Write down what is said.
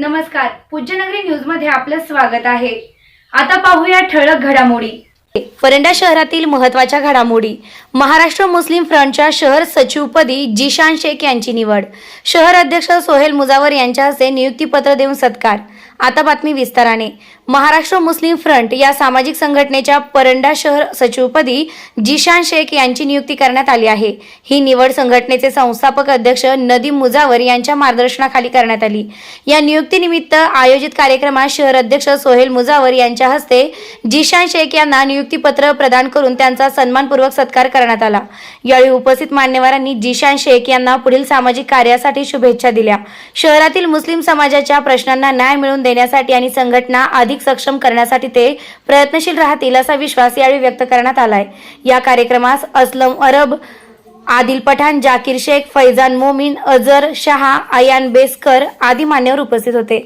नमस्कार. पूज्यनगरी न्यूजमध्ये आपलं स्वागत आहे. आता पाहूया ठळक घडामोडी. परंडा शहरातील महत्त्वाच्या घडामोडी. महाराष्ट्र मुस्लिम फ्रंटच्या शहर सचिवपदी जिशान शेख यांची निवड. शहर अध्यक्ष सोहेल मुजावर यांच्या हस्ते नियुक्तीपत्र देऊन सत्कार. आता बातमी विस्ताराने. महाराष्ट्र मुस्लिम फ्रंट या सामाजिक संघटनेच्या परंडा शहर सचिवपदी जिशान शेख यांची नियुक्ती करण्यात आली आहे. ही निवड संघटनेचे संस्थापक अध्यक्ष नदीम मुजावर यांच्या मार्गदर्शनाखाली करण्यात आली. या नियुक्तीनिमित्त आयोजित कार्यक्रमात शहर अध्यक्ष सोहेल मुजावर यांच्या हस्ते जिशान शेख यांना नियुक्तीपत्र प्रदान करून त्यांचा सन्मानपूर्वक सत्कार करण्यात आला. यावेळी उपस्थित मान्यवरांनी जिशान शेख यांना पुढील सामाजिक कार्यासाठी शुभेच्छा दिल्या. शहरातील मुस्लिम समाजाच्या प्रश्नांना न्याय मिळवून देण्यासाठी आणि संघटना अधिक सक्षम करण्यासाठी ते प्रयत्नशील राहतील असा विश्वास यावेळी व्यक्त करण्यात आलाय. या कार्यक्रमास असलम अरब आदिल पठाण जाकीर शेख फैजान मोमीन अजर शहा आयान बेस्कर आदी मान्यवर उपस्थित होते.